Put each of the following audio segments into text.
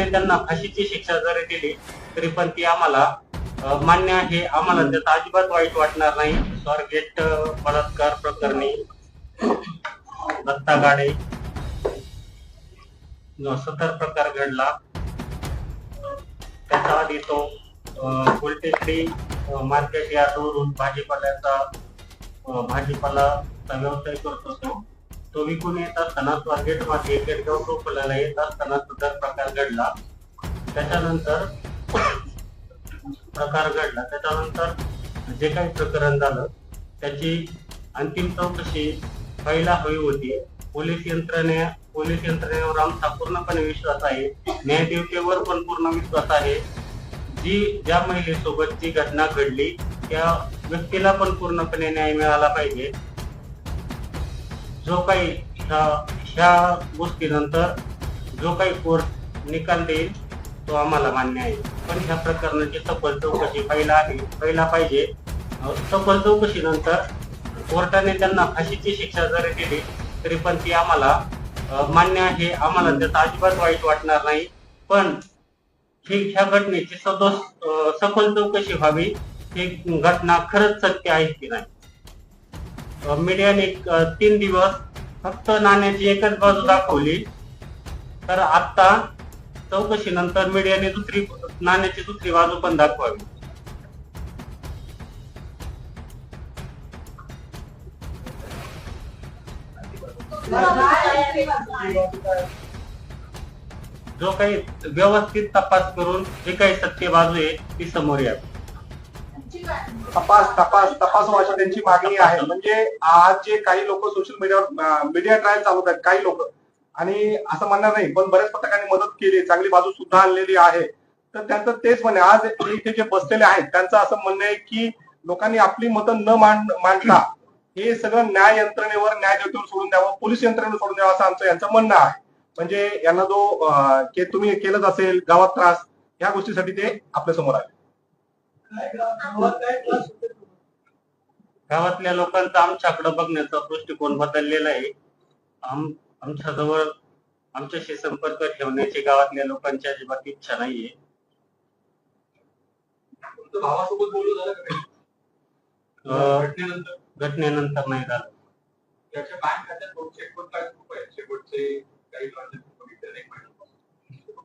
कोर्टाने त्यांना फाशीची शिक्षा जरी दिली तरी पण ती आम्हाला मान्य आहे. आम्हाला त्याचा अजिबात वाईट वाटणार नाही. स्वारगेट बलात्कार प्रकरणी दत्ता गाडे जो सतर प्रकार घडला. त्याच्या आधी तो फुलटेकडी मार्केट यार्डवरून भाजीपाल्याचा भाजीपाला व्यवसाय करतो तो तो विकून येत असताना स्वारगेटमध्ये केडगाव टोपलाला येत असताना सुद्धा प्रकार घडला. त्याच्यानंतर प्रकार घडला. त्याच्यानंतर जे काही प्रकरण झालं त्याची अंतिम चौकशी व्हायला हवी होती. पोलीस यंत्रणे पोलीस यंत्रणेवर आमचा पूर्णपणे विश्वास आहे. न्यायदेवतेवर पण पूर्ण विश्वास आहे. जी ज्या महिलेसोबत जी घटना घडली त्या व्यक्तीला पण पूर्णपणे न्याय मिळाला पाहिजे. जो काही ह्या गोष्टीनंतर जो काही कोर्ट निकाल देईल तो आम्हाला मान्य आहे. पण ह्या प्रकरणाची सखोल चौकशी पहिला आहे पहिला पाहिजे. सखोल चौकशीनंतर कोर्टाने त्यांना फाशीची शिक्षा जरी दिली तरी पण ती आम्हाला मान्य आहे. आम्हाला त्याचा अजिबात वाईट वाटणार नाही. पण ही ह्या घटनेची सदोष सखोल चौकशी व्हावी ही घटना खरंच सत्य आहे की नाही? मीडियाने तीन दिवस. फक्त नाण्याची एकच बाजू दाखवली. तर आता चौकशीनंतर मीडियाने दुसरी नाण्याची दुसरी बाजू पण दाखवावी. जो काही व्यवस्थित तपास करून जे काही सत्य बाजू आहे ती समोर यावी. तपास तपास तपास व्हायची त्यांची मागणी आहे. म्हणजे आज जे काही लोक सोशल मीडियावर मीडिया ट्रायल चालवत आहेत काही लोक. आणि असं म्हणणार नाही पण बऱ्याच पथकांनी मदत केली चांगली बाजू सुद्धा आणलेली आहे. तर त्यांचं तेच म्हणे आज इथे जे बसलेले आहेत त्यांचं असं म्हणणं आहे की लोकांनी आपली मतं न मांडता हे सगळं न्याय यंत्रणेवर न्याय देवतेवर सोडून द्यावं पोलीस यंत्रणेवर सोडून द्यावं असं आमचं यांचं म्हणणं आहे. म्हणजे यांना जो के तुम्ही केलंच असेल गावात त्रास या गोष्टीसाठी ते आपल्यासमोर आले. गावातल्या लोकांचा आमच्याकडे बघण्याचा दृष्टिकोन बदललेला आहे. आम आमच्याजवळ आमच्याशी संपर्क ठेवण्याची गावातल्या लोकांची अजिबात इच्छा नाहीये. भावासोबत बोलू झालं का घटनेनंतर? घटनेनंतर नाही झालं. त्याच्या बँक खात्यात दोन काय खूप काही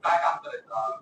काय काम करायचा?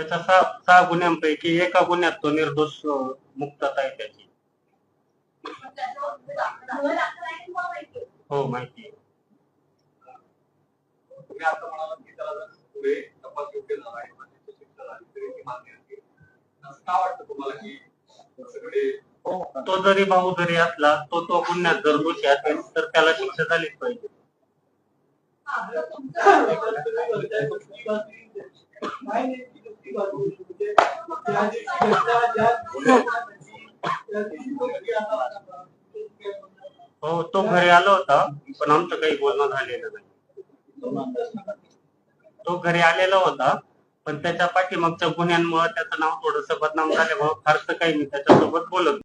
त्याच्या सहा सहा गुन्ह्यांपैकी एका गुन्ह्यात तो निर्दोष मुक्तता आहे त्याची. हो माहिती आहे. तरी ती जरी भाऊ जरी असला तो तो गुन्ह्यात जर दोषी असेल तर त्याला शिक्षा झालीच पाहिजे. हा, हो तो घरी आला होता पण आमचं काही बोलणं झालेलं नाही. तो घरी आलेला होता पण त्याच्या पाठीमागच्या गुन्ह्यांमुळे त्याचं नाव थोडंसं बदनाम झाल्यामुळे फारसं काही मी त्याच्यासोबत बोलत